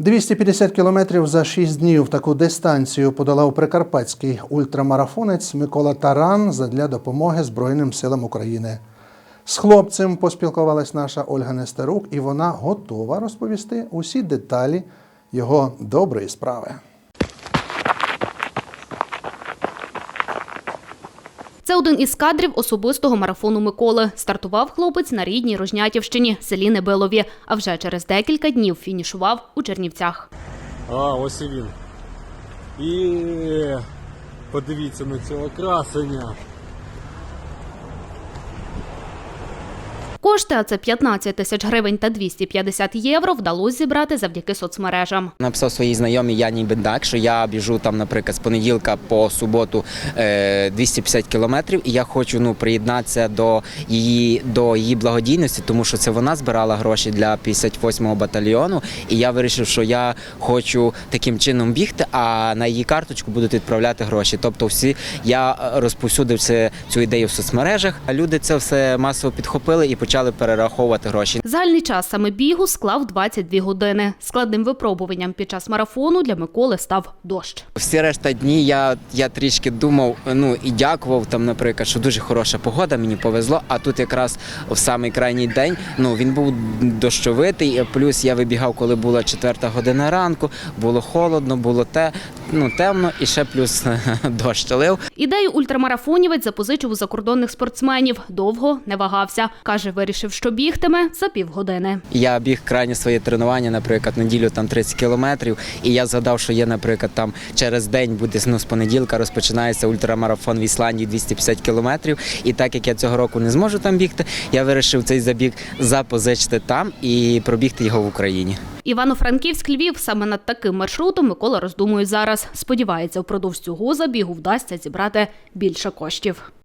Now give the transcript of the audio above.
250 кілометрів за 6 днів таку дистанцію подолав прикарпатський ультрамарафонець Микола Таран задля допомоги Збройним силам України. З хлопцем поспілкувалась наша Ольга Нестерук, і вона готова розповісти усі деталі його доброї справи. Це один із кадрів особистого марафону Миколи. Стартував хлопець на рідній Рожнятівщині, селі Небилові, а вже через декілька днів фінішував у Чернівцях. А, ось і він. І подивіться на цього красення. Кошти, а це 15 тисяч гривень та 250 євро, вдалося зібрати завдяки соцмережам. Написав своїй знайомій Яні Бендак, що я біжу там, наприклад, з понеділка по суботу е, 250 кілометрів, і я хочу ну приєднатися до її до її благодійності, тому що це вона збирала гроші для 58-го батальйону. І я вирішив, що я хочу таким чином бігти, а на її карточку будуть відправляти гроші. Тобто, всі я е, розповсюдив цю ідею в соцмережах. А люди це все масово підхопили і почали перераховувати гроші. Загальний час саме бігу склав 22 години. Складним випробуванням під час марафону для Миколи став дощ. Всі решта дні я, я трішки думав, ну і дякував там, наприклад, що дуже хороша погода, мені повезло. А тут якраз в самий крайній день ну він був дощовитий. Плюс я вибігав, коли була четверта година ранку, було холодно, було те, ну темно, і ще плюс дощ лив. Ідею ультрамарафонівець запозичив у закордонних спортсменів. Довго не вагався. Каже, вирішив, що бігтиме за півгодини. Я біг крайнє своє тренування, наприклад, неділю там 30 кілометрів. І я згадав, що є, наприклад, там через день буде ну, з понеділка розпочинається ультрамарафон в Ісландії 250 кілометрів. І так як я цього року не зможу там бігти, я вирішив цей забіг запозичити там і пробігти його в Україні. Івано-Франківськ Львів саме над таким маршрутом Микола роздумує зараз. Сподівається, впродовж цього забігу вдасться зібрати більше коштів.